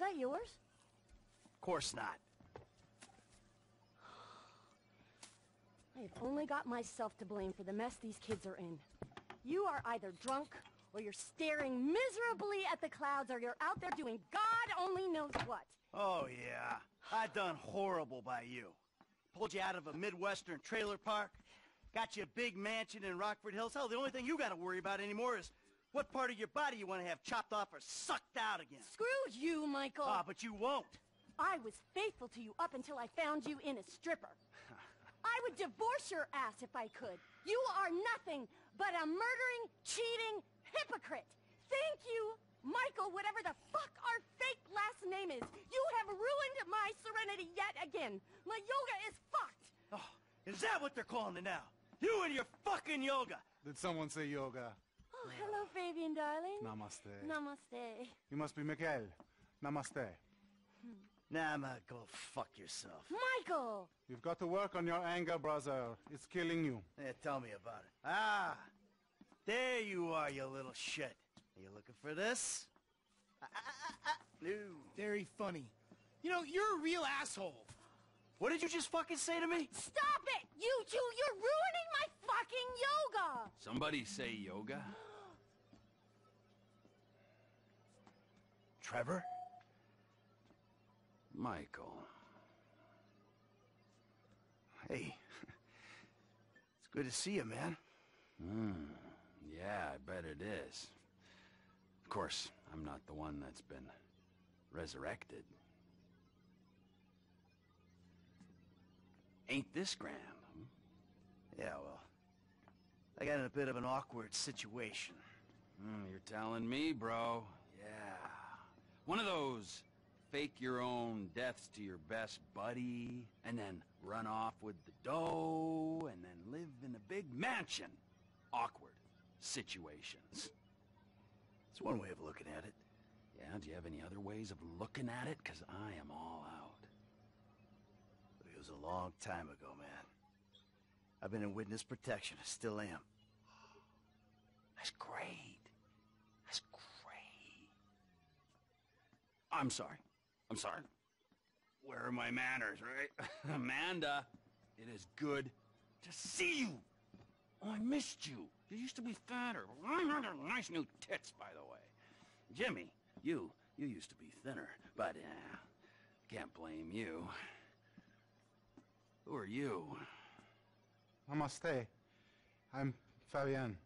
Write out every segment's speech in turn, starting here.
that yours? Of course not. I've only got myself to blame for the mess these kids are in. You are either drunk, or you're staring miserably at the clouds, or you're out there doing God only knows what. Oh, yeah. I done horrible by you. Pulled you out of a Midwestern trailer park. Got you a big mansion in Rockford Hills. Hell, the only thing you gotta worry about anymore is what part of your body you want to have chopped off or sucked out again. Screw you, Michael! Ah, but you won't. I was faithful to you up until I found you in a stripper. I would divorce your ass if I could. You are nothing but a murdering, cheating hypocrite. Thank you, Michael, whatever the fuck our fake last name is. You have ruined my serenity yet again. My yoga is fucked. Oh, is that what they're calling it now? You and your fucking yoga. Did someone say yoga? Oh, hello, Fabian, darling. Namaste. Namaste. You must be Mikael. Namaste. Nama, go fuck yourself. Michael! You've got to work on your anger, brother. It's killing you. Yeah, tell me about it. Ah, there you are, you little shit. Are you looking for this? Ah, ah, ah, ah. No. Very funny. You know, you're a real asshole. What did you just fucking say to me? Stop it! You two, you're ruining my fucking yoga! Somebody say yoga? Trevor? Michael. Hey. It's good to see you, man. Hmm. Yeah, I bet it is. Of course, I'm not the one that's been resurrected. Ain't this grand? hmm? Yeah, well, I got in a bit of an awkward situation. Hmm, you're telling me, bro. Yeah. One of those fake your own deaths to your best buddy, and then run off with the dough, and then live in a big mansion. Awkward situations. It's one way of looking at it. Yeah, do you have any other ways of looking at it? Because I am all out. But it was a long time ago, man. I've been in witness protection. I still am. That's great. That's great. I'm sorry. I'm sorry. Where are my manners, right? Amanda, it is good to see you. Oh, I missed you. You used to be fatter. Nice new tits, by the way. Jimmy, you, you used to be thinner, but uh, can't blame you. Who are you? Namaste. I'm Fabian.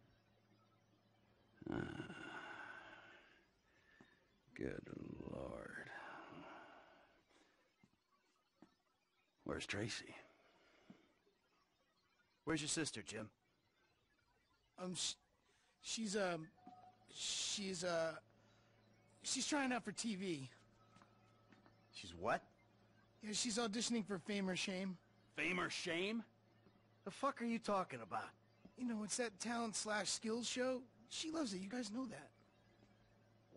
Good lord. Where's Tracy? Where's your sister, Jim? Um, sh she's, um, she's, uh, she's trying out for TV. She's what? Yeah, she's auditioning for Fame or Shame. Fame or shame? The fuck are you talking about? You know, it's that talent slash skills show. She loves it. You guys know that.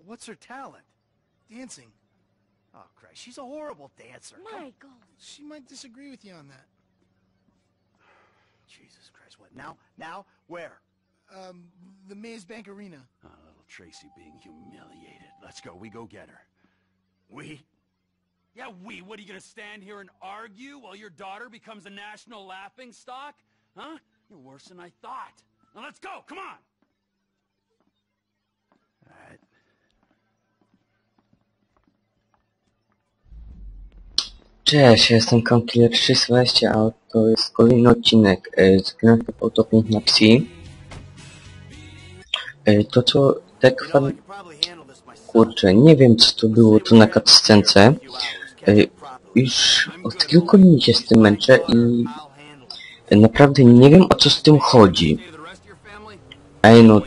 What's her talent? Dancing. Oh, Christ, she's a horrible dancer. Michael! She might disagree with you on that. Jesus Christ, what? Now? Now? Where? Um, the Maze Bank Arena. Oh, little Tracy being humiliated. Let's go. We go get her. We? Yeah, we. What, are you gonna stand here and argue while your daughter becomes a national laughing stock? Huh? You're worse than I thought. Now let's go. Come on. Cześć, jestem Killer 320, a to jest kolejny odcinek z Grand Theft Auto 5 na Psi. E, To co, tak handle this myself. Kurczę, nie wiem co to było tu na cutscence. E. Już od kilku dni się z tym męczę i e, naprawdę nie wiem o co z tym chodzi. Ej no,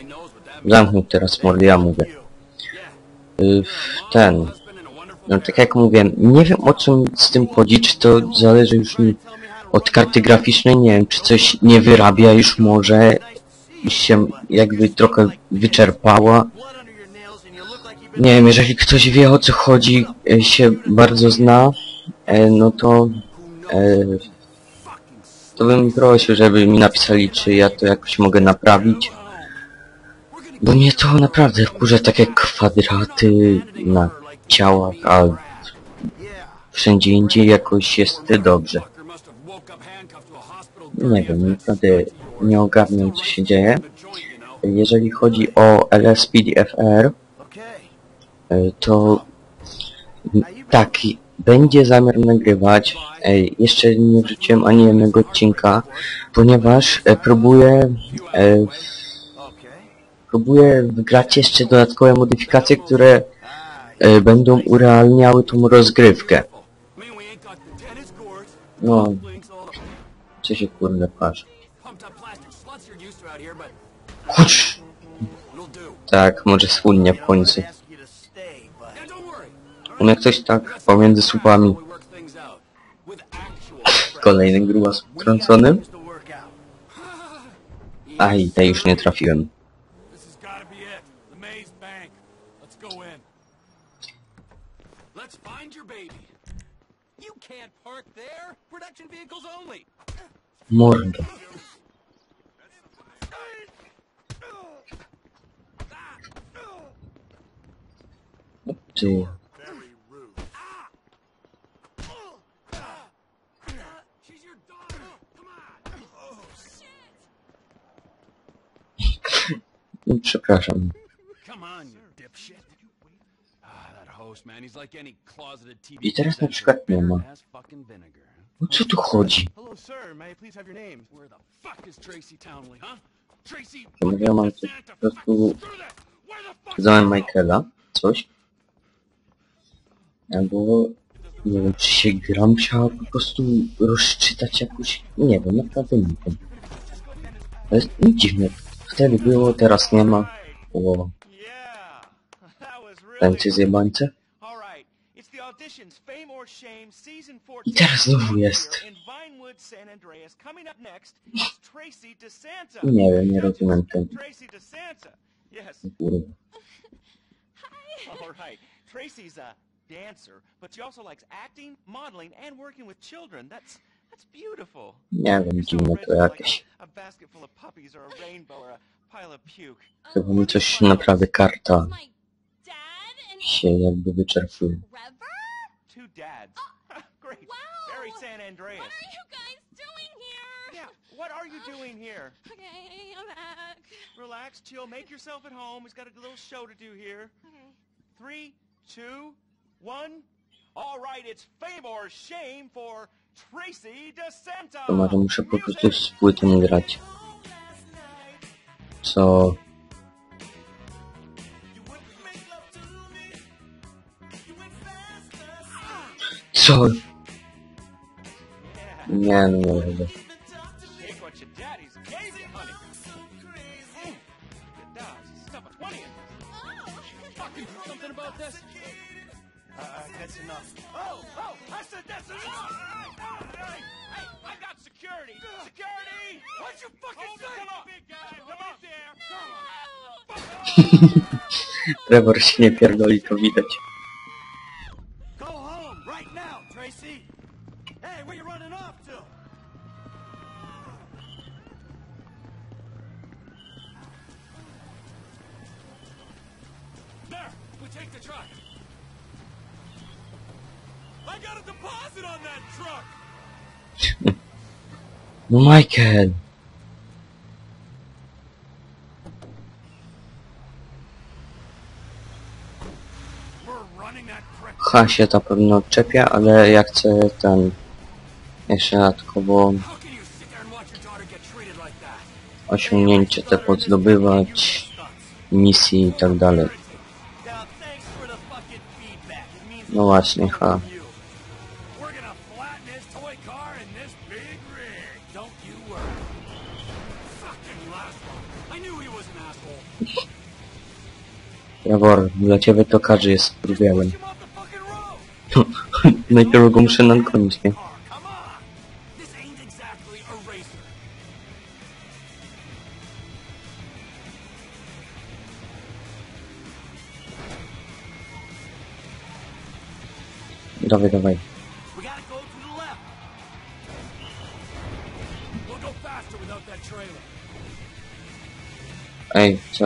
zamknij teraz mordę, ja mówię. Ten... No tak jak mówiłem, nie wiem o co z tym chodzi, czy to zależy już mi od karty graficznej, nie wiem, czy coś nie wyrabia już może i się jakby trochę wyczerpała. Nie wiem, jeżeli ktoś wie o co chodzi, e, się bardzo zna, e, no to, e, to bym prosił, żeby mi napisali, czy ja to jakoś mogę naprawić. Bo mnie to naprawdę wkurza takie kwadraty na ciałach, a wszędzie indziej jakoś jest dobrze. Nie wiem, naprawdę nie ogarniam co się dzieje. Jeżeli chodzi o LSPDFR, y, to y, tak, i będzie zamiar nagrywać. Ej, Jeszcze nie wrzuciłem ani jednego odcinka, ponieważ e, próbuję e, próbuję wgrać jeszcze dodatkowe modyfikacje, które e, E, będą urealniały tą rozgrywkę. No. Co się kurde patrz. Chodź! Tak, może słynnie w końcu. One coś tak pomiędzy słupami. Kolejny grubas wtrącony. Aj, tej już nie trafiłem. Let's find your baby. You can't park there. Production vehicles only. Mordo. Ty. She's your daughter. Come on. No, Przepraszam. Come on, you dipshit. Ah, that host, man. He's like any closeted TV I teraz na presenter, przykład nie ma. bitter as fucking vinegar. O co tu chodzi? Hello, sir. May I please have your name? Where the fuck is Tracy Townley, huh? Tracy Ja mówię, ja mam tu Santa, po prostu screw that. Where the fuck Załem Michaela, coś. Albo nie wiem, czy się gra musiała po prostu rozczytać jakoś, nie wiem, naprawdę nie wiem. To jest no, dziwne. Wtedy było, teraz nie ma. O, Yeah, that was really tańczy zjebańce. All right. It's the auditions Fame or Shame season 14. I teraz znowu jest. In Vinewood, San Andreas. Coming up next is Tracy DeSanta. Nie wiem, nie rozumiem ten. Tracy DeSanta. Yes. Kurwa. All right. Tracy's a dancer, but she also likes acting, modeling, and working with children. That's that's beautiful. Nie wiem, You're dziwne to original, like jakieś. a, a basket full of puppies or a rainbow or a pile of puke. Chyba mi coś naprawdę karta My dad and się jakby wyczerpuje. Trevor? Two dads. Uh, Great. Wow. Very San Andreas. What are you guys doing here? Yeah. What are you doing here? Okay, I'm back. Relax, chill, make yourself at home. He's got a little show to do here. Okay. Three, two, one. All right, it's fame or shame for Tracy DeSanta. To może muszę po prostu z płytą grać. Co? Co? About this? Uh, that's enough. Oh, oh, I said that's enough! Hey, hey, I got security! Security! What'd you fucking say? Come on, big guy, come on there! Trevor się nie pierdoli, to widać. Go take the truck. I got a deposit on that truck. No Michael! H się to pewno odczepia, ale ja chcę ten... Jeszcze dodatkowo osiągnięcie te pozdobywać, misji i tak dalej. Was an asshole. Trevor, dla ciebie to każdy jest skurwielem. Push him off the fucking road! Najpierw go muszę nadgonić, nie? That trailer. Ej, co?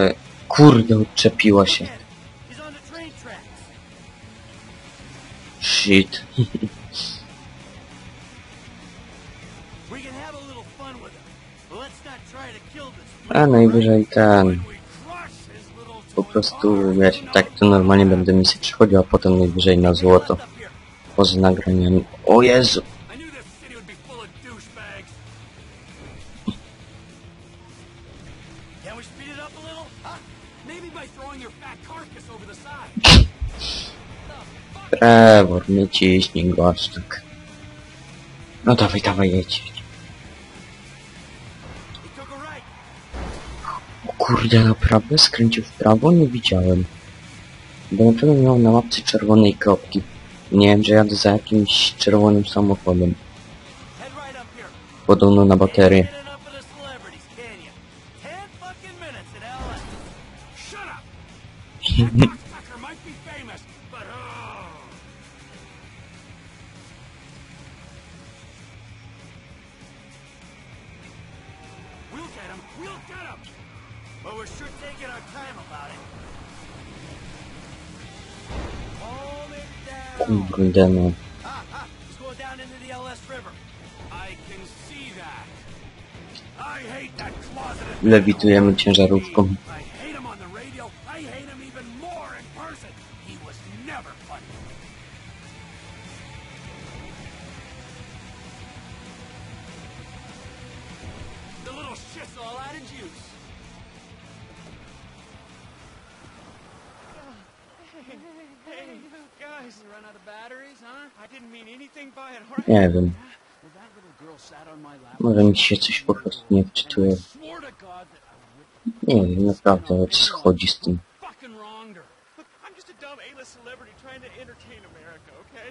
Kurde, odczepiła się. He's on the train tracks. shit. We can have a little fun with him, but let's not try to kill this. A najwyżej ten... When we crush his little Po toy prostu, arm. wiesz, tak to normalnie będę misję przechodził, a potem najwyżej na złoto. Up here. Poza nagraniami. O Jezu! I knew this city would be full of douchebags. Can we speed it up a little? Huh? Maybe by throwing your fat carcass over the side. Trevor, nie ciśnij go aż tak. No dawaj, dawaj, jedź. jedź. He took a right. O kurde, naprawdę? Skręcił w prawo? Nie widziałem. Dlaczego miał na mapce czerwonej kropki? Nie wiem, że jadę za jakimś czerwonym samochodem. Podobno na baterię. Closeted. Lewitujemy ciężarówką. Run out of batteries, huh? I didn't mean anything by it, right? Nie wiem. Well, that little girl sat on my lap. Może mi się coś po prostu nie wczytuje. I swore to God that I would Nie wiem, naprawdę, o co chodzi z tym. fucking wronged her. Look, I'm just a dumb A-list celebrity trying to entertain America, okay?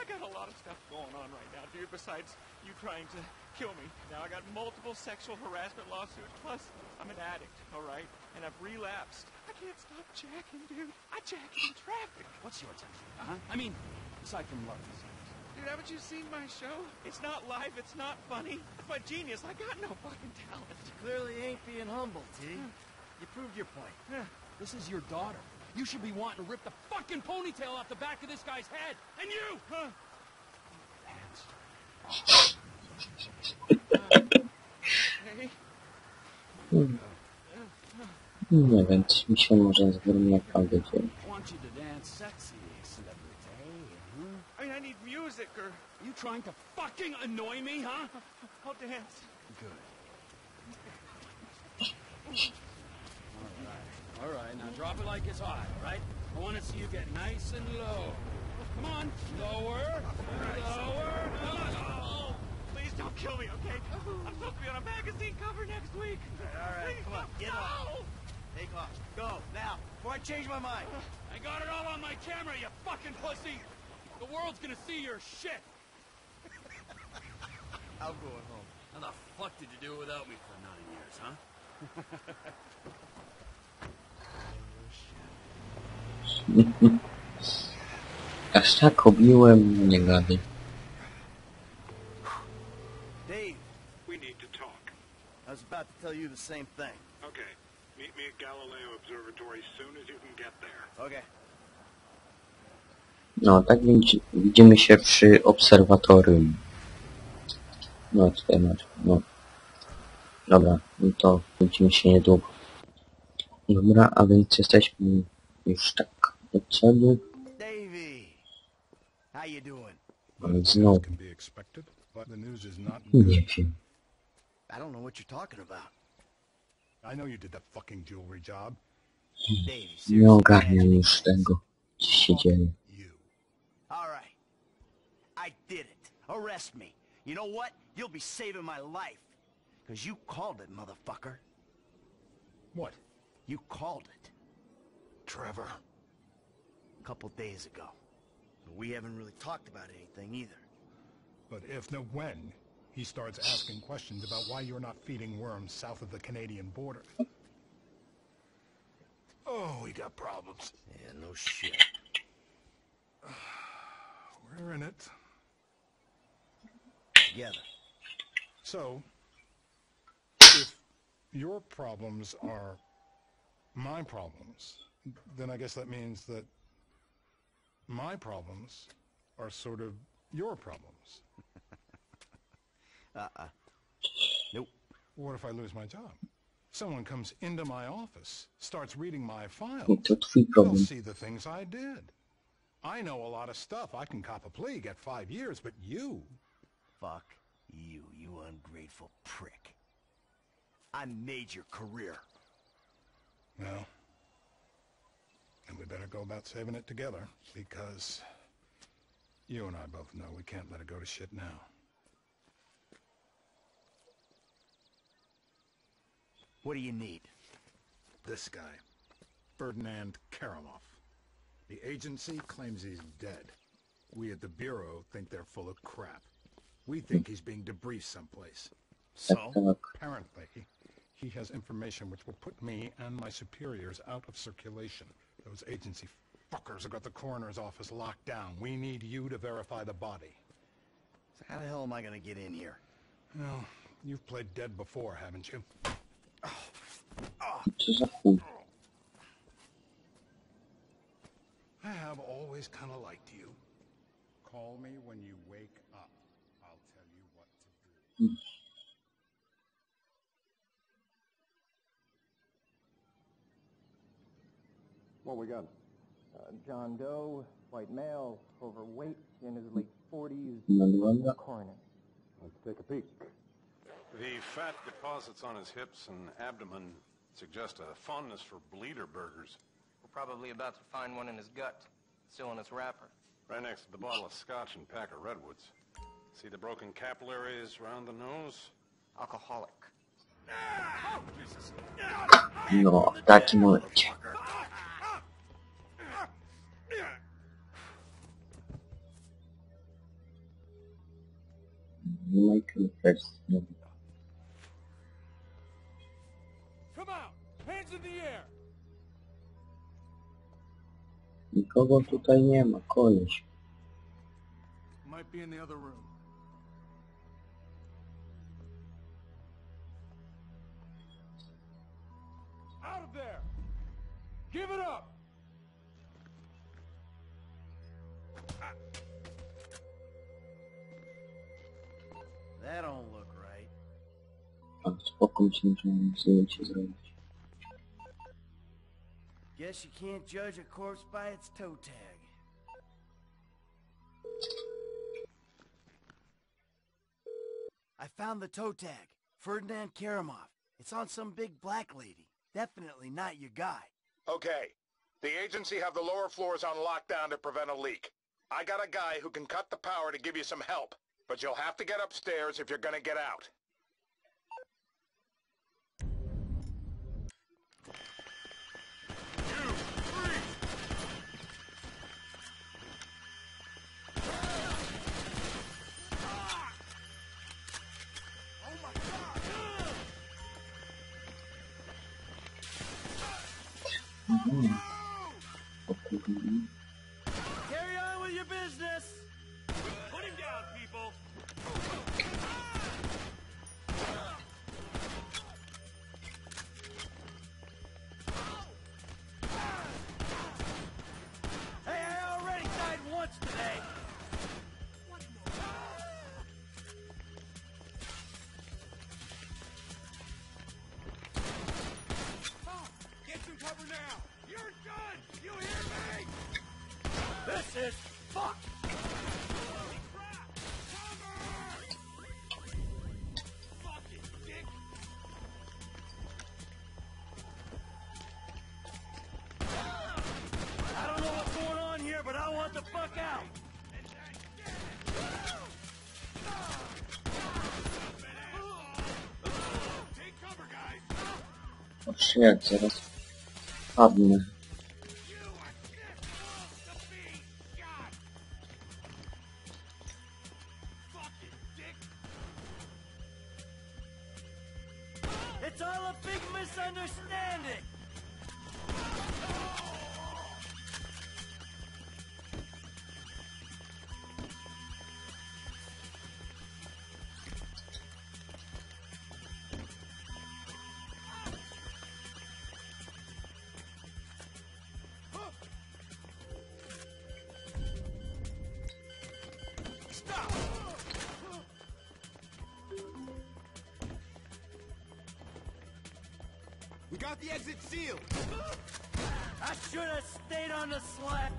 I got a lot of stuff going on right now, dude, besides you trying to kill me. Now I got multiple sexual harassment lawsuits, plus I'm an addict, all right? And I've relapsed. I can't stop jacking, dude. I jack in traffic. What's your attention? Huh? I mean, aside from love. Dude, haven't you seen my show? It's not live, it's not funny. But genius, I got no fucking talent. Clearly ain't being humble, T. You proved your point. This is your daughter. You should be wanting to rip the fucking ponytail off the back of this guy's head. And you! Huh? Hands. Hey, hmm. Nie wiem, coś mi się może z tym naprawdę dzieje. I want you to dance sexy, celebrity. Eh? I mean, I need music or You trying to fucking annoy me, huh? I'll dance. Good. All right, now drop it like it's hot, all right? I want to see you get nice and low. Come on, lower, lower. Oh, please don't kill me, okay? I'm supposed to be on a magazine cover next week. All right, come on, get off. Take off. Go, now, before I change my mind. I got it all on my camera, you fucking pussy. The world's gonna see your shit. I'm going home. How the fuck did you do it without me for nine years, huh? Aż tak obiłem, nie gadaj. Dave, We need to talk. I was about to tell you the same thing. Me at Galileo Observatory as soon as you can get there. Okay. No, tak więc widzimy się przy obserwatorium. No, tutaj masz, no. Dobra, no to widzimy się niedługo. Dobra, a więc jesteśmy już tak do celu. Davey, how you doing? Ale znowu, nie wiem. I don't know what you're talking about. Nie seriously, ogarniam man. już tego, co się dzieje. You. All right. I did it. Arrest me. You know what? You'll be saving my life. Because you called it, motherfucker. What? You called it. Trevor? A couple days ago. We haven't really talked about anything either. But if, no when, he starts asking questions about why you're not feeding worms south of the Canadian border. Oh, we got problems. Yeah, no shit. We're in it. Together. So, if your problems are my problems, then I guess that means that my problems are sort of your problems. Uh-uh. Nope. What if I lose my job? Someone comes into my office, starts reading my files. To twój They'll see the things I did. I know a lot of stuff. I can cop a plea, get five years, but you... Fuck you, you ungrateful prick. I made your career. Well, and we better go about saving it together, because you and I both know we can't let it go to shit now. What do you need? This guy, Ferdinand Karamov. The agency claims he's dead. We at the Bureau think they're full of crap. We think he's being debriefed someplace. So? Apparently, he has information which will put me and my superiors out of circulation. Those agency fuckers have got the coroner's office locked down. We need you to verify the body. So how the hell am I gonna get in here? Well, you've played dead before, haven't you? Co za chuj. I have always kind of liked you. Call me when you wake up. I'll tell you what to do. What we got? Uh, John Doe, white male, overweight, in his late 40s, No wygląda. coroner. Let's take a peek. The fat deposits on his hips and abdomen suggest a fondness for bleeder burgers. We're probably about to find one in his gut, still in its wrapper. Right next to the bottle of scotch and pack of redwoods. See the broken capillaries around the nose? Alcoholic. No, w takim momencie. Michael First. Nikogo tutaj nie ma, koleś. Might be in the other room. Out of there! Give it up! That don't look right. A spoko myślę, że nic nie ci zrobić. Guess you can't judge a corpse by its toe tag. I found the toe tag. Ferdinand Karamov. It's on some big black lady. Definitely not your guy. Okay. The agency have the lower floors on lockdown to prevent a leak. I got a guy who can cut the power to give you some help, but you'll have to get upstairs if you're gonna get out. 음. 음. Guys! O shit, zaraz padnę. Got the exit sealed. I should have stayed on the slab.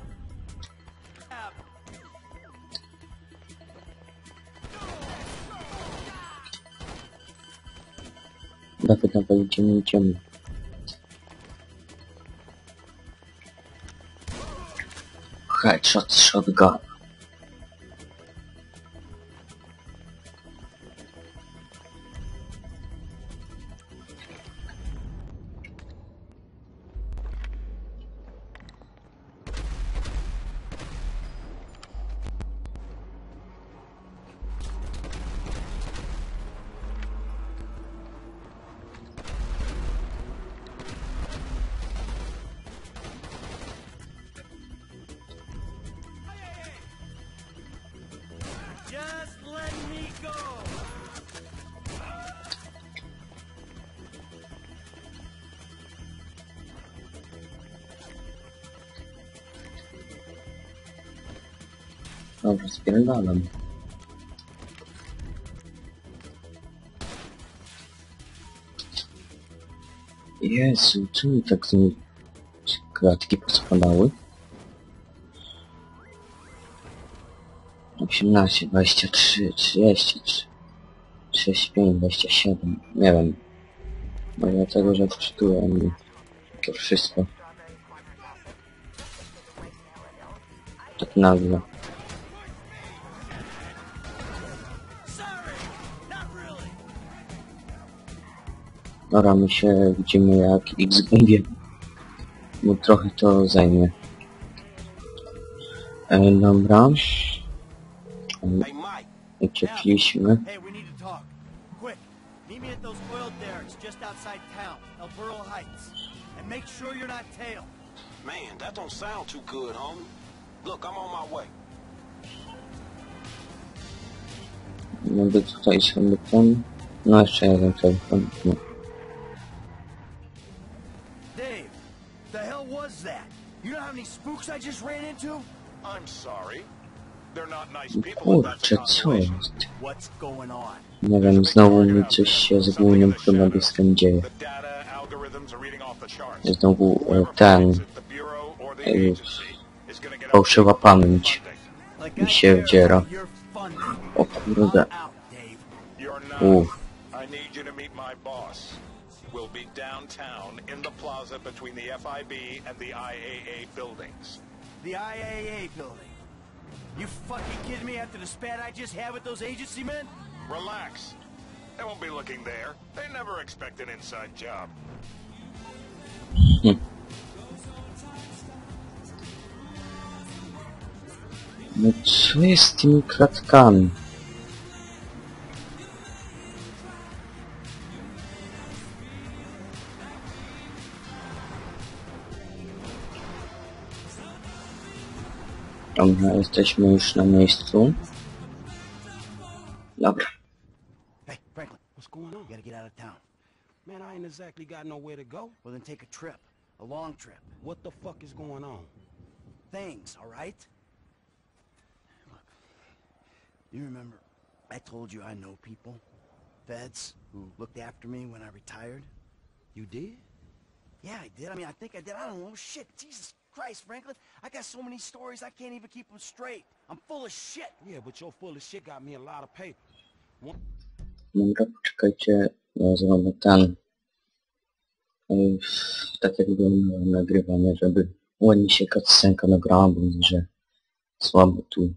Dawaj, dawaj, idziemy, idziemy. Headshot shotgun. Dobra, spierdalam. Jezu, czemu tak niej klatki pospadały? 18, 23, 33, 35, 27, nie wiem. Może dlatego, że wczytułem to wszystko. Tak nagle. Dobra, my się widzimy jak X gumbie. Bo trochę to zajmie. E, dobra. E, Uciekliśmy. Hey, we need to talk. Quick. Meet me at those oil derricks just outside town, El Burro Heights. And make sure you're not tailed. Man, that don't sound too good, homie. Look, I'm on my way. Mogę tutaj sobie ten... No jeszcze jeden telefon. No. Was that? You know how many spooks I just ran into? I'm sorry. They're not nice people, Kurczę, co jest? What's going on? Nie wiem, znowu mi coś się z głównym chronobiskiem dzieje. Znowu e, ten... E, fałszywa pamięć mi się wdziera. O kurde. Uff. We'll be downtown in the plaza between the FIB and the IAA buildings. The IAA building. You fucking kidding me after the spat I just had with those agency men? Relax. They won't be looking there. They never expect an inside job. Hm. No co jest z tymi klatkami? Dobra, jesteśmy już na miejscu. Dobra. Hey, Franklin. What's going on? You gotta get out of town. Man, I ain't exactly got nowhere to go. Well, then take a trip. A long trip. What the fuck is going on? Things, all right? Look, you remember I told you I know people? Feds who looked after me when I retired? You did? Yeah, I did. I mean, I think I did. I don't know. Shit, Jesus Christ, Franklin. I got so many stories, I can't even keep them straight. I'm full of shit. Yeah, but your full of shit got me a lot of paper. One... Dobra, poczekajcie, ja zrobię ten... Tak jak wygląda nagrywanie, żeby ładnie się cutscenka nagrała, bo widzę, że słabo tu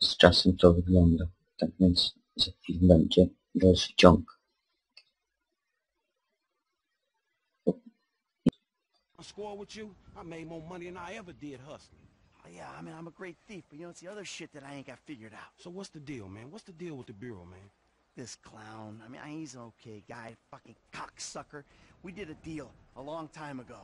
z czasem to wygląda. Tak więc za chwilę będzie dalszy ciąg. I score with you, I made more money than I ever did hustling. Oh, yeah, I mean, I'm a great thief, but you know, it's the other shit that I ain't got figured out. So what's the deal, man? What's the deal with the Bureau, man? This clown, I mean, he's an okay guy, fucking cocksucker. We did a deal a long time ago.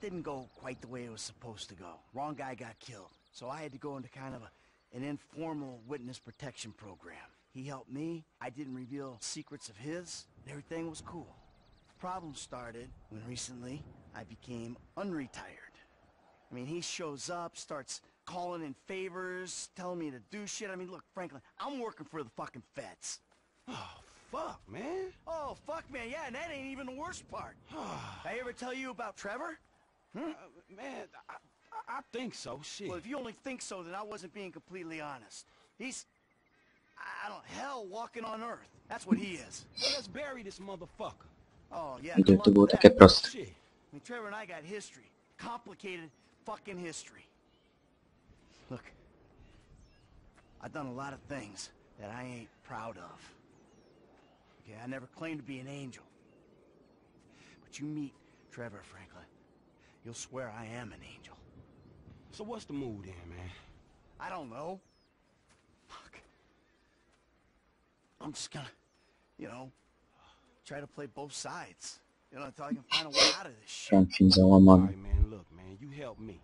Didn't go quite the way it was supposed to go. Wrong guy got killed. So I had to go into kind of a, an informal witness protection program. He helped me. I didn't reveal secrets of his. And Everything was cool. The Problem started when recently I became unretired. I mean, he shows up, starts calling in favors, telling me to do shit. I mean, look, Franklin, I'm working for the fucking feds. Oh, fuck, man. Oh, Oh, fuck, man, yeah, and that ain't even the worst part. I ever tell you about Trevor? Hmm? Uh, man, I, I, I think so. Shit. Well, if you only think so, then I wasn't being completely honest. He's, I don't, hell walking on earth. That's what he is. Well, let's bury this motherfucker. Oh, yeah. To, good to luck było with takie that. proste. Shit. I mean, Trevor and I got history. Complicated fucking history. Look, I've done a lot of things that I ain't proud of. Okay, I never claimed to be an angel. But you meet Trevor Franklin, you'll swear I am an angel. So what's the mood then, man? I don't know. Fuck. I'm just gonna, you know, try to play both sides. You know, until I can find a way out of this shit. Franklin załamany. Alright, man, look, man, you help me.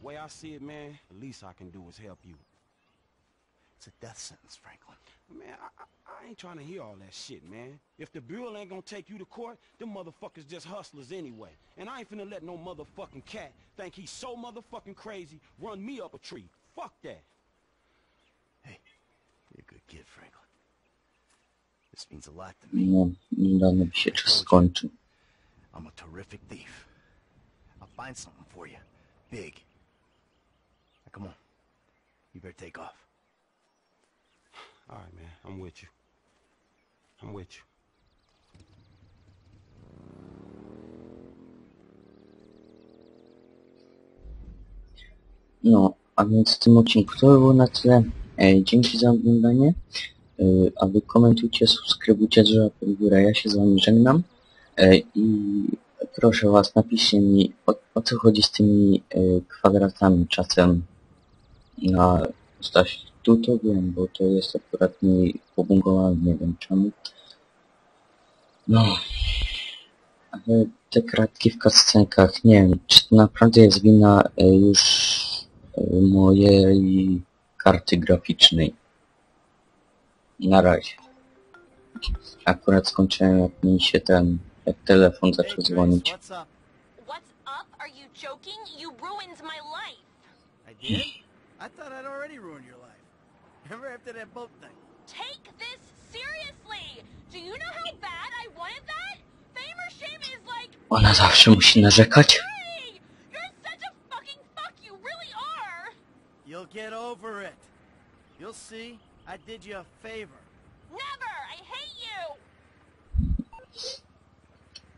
The way I see it, man, the least I can do is help you. It's a death sentence, Franklin. Man, I, I, I ain't trying to hear all that shit, man. If the Bureau ain't gonna take you to court, them motherfuckers just hustlers anyway. And I ain't finna let no motherfucking cat think he's so motherfucking crazy run me up a tree. Fuck that. Hey, you're a good kid, Franklin. This means a lot to me. No, niedawno by się czas skończył. I'm a terrific thief. I'll find something for you. Big. Now, come on. You better take off. All right, man, I'm with you. I'm with you. No, a więc w tym odcinku to by było na tyle. E, dzięki za oglądanie. A wy komentujcie, subskrybujcie, drzewa pod górę. Ja się z wami żegnam. E, I proszę was, napiszcie mi, o, o co chodzi z tymi e, kwadratami czasem na Staś, tu to wiem, bo to jest akurat mi pobungowane, nie wiem czemu. No, ale te kratki w cutscenkach, nie wiem, czy to naprawdę jest wina e, już mojej karty graficznej. Na razie. Akurat skończyłem jak mi się ten, jak telefon zaczął dzwonić. What's up? What's up? Are you joking? You ruined my life. I did? I thought I'd already ruined your life. Remember after that boat thing? Take this seriously. Do you know how bad I wanted that? Fame or shame is like, Ona zawsze musi narzekać. hey, you're such a fucking fuck. You really are. You'll get over it. You'll see. I did you a favor. Never. I hate you.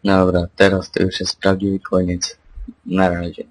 Dobra, teraz to już jest prawdziwy koniec. Na razie.